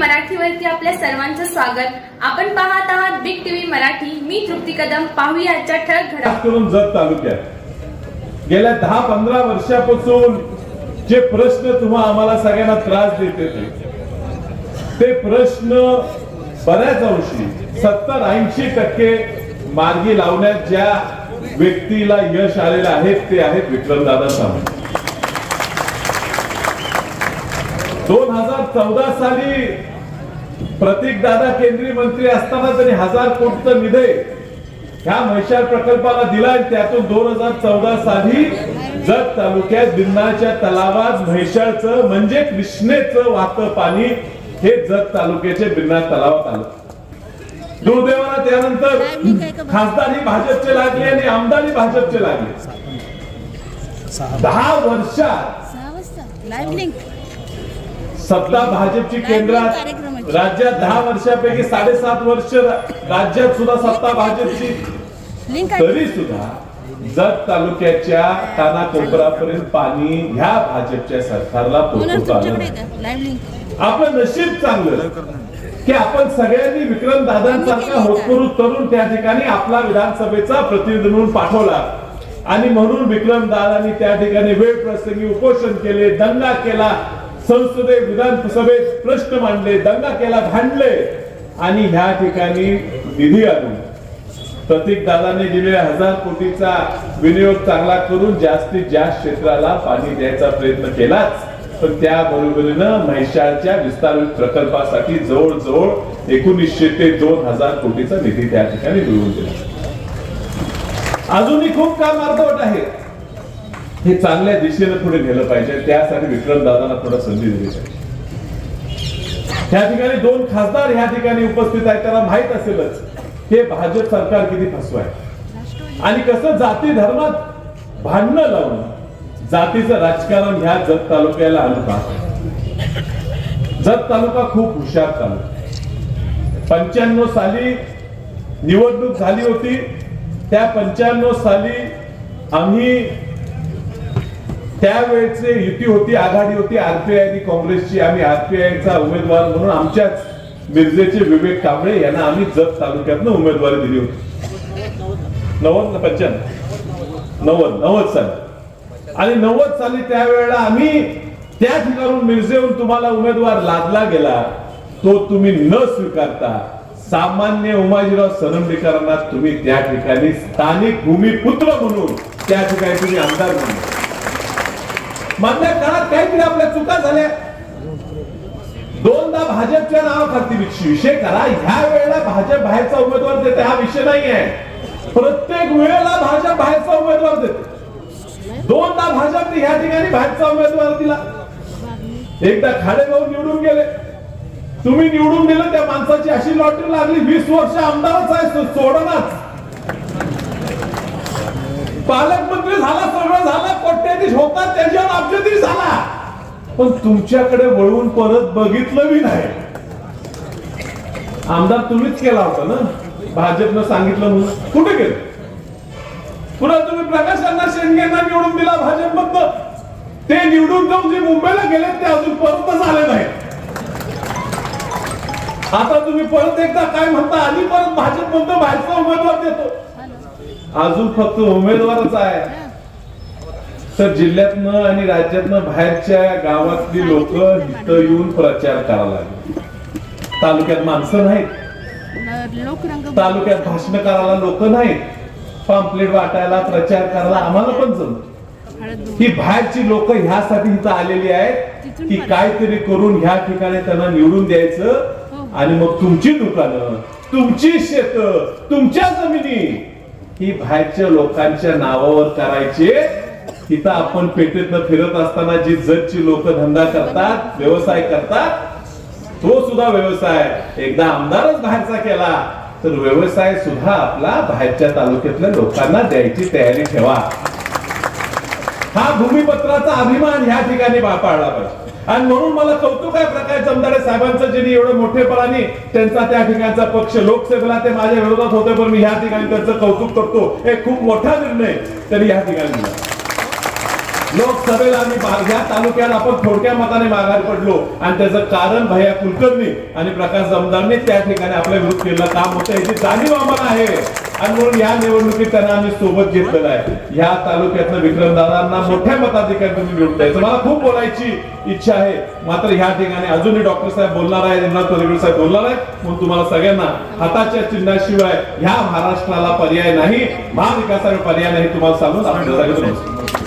मराठीवरती आपल्या सर्वांचं स्वागत. आपण पाहत आहात बिग टीव्ही मराठी. मी तृप्ती कदम. पाहूया आजच्या ठळक घडामोडी. करून जत तालुक्यात. गेल्या दहा पंधरा वर्षापासून जे प्रश्न तुम्हा आम्हाला सगळ्यांना त्रास देते ते प्रश्न बऱ्याच अंशी सत्तर ऐंशी टक्के मार्गी लावण्यात ज्या व्यक्तीला यश आलेलं आहे ते आहेत विक्रमदादा सावंत. दोन हजार चौदा साली प्रतीक दादा केंद्रीय मंत्री असताना त्यांनी हजार कोटीचं निधी ह्या म्हैसाळ प्रकल्पाला दिला आणि त्यातून दोन हजार चौदा साली जत तालुक्यात बिन्नाच्या तलावात म्हैसाळचं म्हणजे कृष्णेचं वाहतं पाणी हे जत तालुक्याचे बिन्ना तलावात आलं. दुर्दैवाला त्यानंतर खासदारी भाजपचे लागले आणि आमदारी भाजपचे लागले. दहा वर्षात सत्ता भाजपची केंद्रात. राज्यात दहा वर्षापैकी साडेसात वर्ष राज्यात सुद्धा सत्ता भाजपची. तरी सुद्धा जत तालुक्याच्या कानाकोपरापर्यंत पाणी ह्या भाजपच्या सरकारला पोहोचवता आपलं नशीब चांगलं की आपण सगळ्यांनी विक्रम दादांसारखा होतकरू तरुण त्या ठिकाणी आपला विधानसभेचा प्रतिनिधी म्हणून पाठवला. आणि म्हणून विक्रम दादांनी त्या ठिकाणी वेळ प्रसंगी उपोषण केले दंगा केला. संसदेत विधानसभेत प्रश्न मांडले दंगा केला भांडले. आणि ह्या ठिकाणी निधी आणून प्रतीक दादाने दिलेल्या हजार कोटीचा विनियोग चांगला करून जास्तीत जास्त क्षेत्राला पाणी द्यायचा प्रयत्न केलाच. पण त्या बरोबरीनं म्हैसाळच्या विस्तारित प्रकल्पासाठी जवळजवळ एकोणीसशे ते दोन हजार कोटीचा निधी त्या ठिकाणी मिळवून दिला. अजूनही खूप काम अर्धवट आहे. हे चांगल्या दिशेनं पुढे नेलं पाहिजे. त्यासाठी विक्रम दादांना थोडा संधी दिली पाहिजे. त्या ठिकाणी दोन खासदार ह्या ठिकाणी उपस्थित आहेत त्यांना माहीत असेलच हे भाजप सरकार किती फसवाय आणि कसं जाती धर्मात भांडणं लावून जातीचं राजकारण ह्या जत तालुक्याला आलं का जत तालुका खूप हुशार तालुका पंच्याण्णव साली निवडणूक झाली होती. त्या पंच्याण्णव साली आम्ही त्यावेळेचे युती होती आघाडी होती आरपीआय आणि काँग्रेसची. आम्ही आरपीआयचा उमेदवार म्हणून आमच्याच मिरजेचे विवेक कांबळे यांना आम्ही जत तालुक्यातनं उमेदवारी दिली होती. नव्वद ना पंच्याण्णव? नव्वद नव्वद साली. आणि नव्वद साली त्यावेळेला आम्ही त्या ठिकाणून मिरजेहून तुम्हाला उमेदवार लादला गेला तो तुम्ही न स्वीकारता सामान्य उमाजीराव सरंबेकरांना तुम्ही त्या ठिकाणी स्थानिक भूमिपुत्र म्हणून त्या ठिकाणी तुम्ही आमदार म्हणून मधल्या काळात काहीतरी आपल्या चुका झाल्या. दोनदा भाजपच्या नावाखाली विषय. करा. ह्या वेळेला भाजप बाहेरचा उमेदवार देते हा विषय नाही आहे प्रत्येक वेळेला भाजप बाहेरचा उमेदवार देते. दोनदा भाजपने ह्या ठिकाणी बाहेरचा उमेदवार दिला. एकदा खाडेगाव निवडून गेले. तुम्ही निवडून दिलं त्या माणसाची अशी लॉटरी लागली. वीस वर्ष आमदारच आहे सो- पालकमंत्री झाला सगळं झाला कोट्याधीश होता त्याच्यावर अब्जाधीश झाला. पण तुमच्याकडे वळून परत बघितलं बी नाही. आमदार तुम्हीच केला होता ना? भाजपनं सांगितलं म्हणून. कुठे गेले? पुन्हा तुम्ही प्रकाशांना शेंडगेंना निवडून दिला भाजपमधनं. ते निवडून जाऊन जे मुंबईला गेले ते अजून परतच आले नाही. आता तुम्ही परत एकदा काय म्हणता आधी परत भाजप म्हणतो बाहेरचा उमेदवार देतो. अजून फक्त उमेदवारच आहे. तर जिल्ह्यातनं आणि राज्यातनं बाहेरच्या गावातली लोक इथं येऊन प्रचार करायला लागले. तालुक्यात माणसं नाहीत. तालुक्यात भाषण करायला लोक नाहीत. पाम्पलेट वाटायला प्रचार करायला आम्हाला पण जमत ही बाहेरची लोक ह्यासाठी इथं आलेली आहेत की काहीतरी करून ह्या ठिकाणी त्यांना निवडून द्यायचं आणि मग तुमची दुकानं तुमची शेत तुमच्या जमिनी ही बाहेरच्या लोकांच्या नावावर करायचे तिथं आपण पेटेतनं फिरत असताना जी जगची लोक धंदा करतात व्यवसाय करतात तो सुद्धा व्यवसाय. एकदा आमदारच बाहेरचा केला तर व्यवसाय सुद्धा आपला बाहेरच्या तालुक्यातल्या लोकांना द्यायची तयारी ठेवा. हा भूमिपत्राचा अभिमान ह्या ठिकाणी पाळला पाहिजे आणि म्हणून मला कौतुक आहे प्रकाश जमदाडे साहेबांचं ज्यांनी एवढं मोठेपणाने त्यांचा त्या ठिकाणचा पक्ष लोकसभेला ते माझ्या विरोधात होते पण मी ह्या ठिकाणी त्यांचं कौतुक करतो. एक खूप मोठा निर्णय त्यांनी ह्या ठिकाणी दिला लोकसभेला आम्ही या तालुक्याला आपण थोडक्या मताने माघार पडलो. आणि त्याचं कारण भैया कुलकर्णी आणि प्रकाश जमदारने त्या ठिकाणी आपल्या विरोध केलेलं काम होतं. याची जाणीव आम्हाला आहे. आणि म्हणून या निवडणुकीत त्यांना आम्ही सोबत घेतलेलं आहे या तालुक्यातनं विक्रमदादांना मोठ्या मताधिकारी तुम्ही द्यायचं मला खूप बोलायची इच्छा आहे. मात्र ह्या ठिकाणी अजूनही डॉक्टर साहेब बोलणार आहे इम्रान साहेब बोलणार आहे म्हणून तुम्हाला सगळ्यांना हाताच्या चिन्हाशिवाय ह्या महाराष्ट्राला पर्याय नाही महाविकासाला पर्याय नाही तुम्हाला सांगून आपण जागेत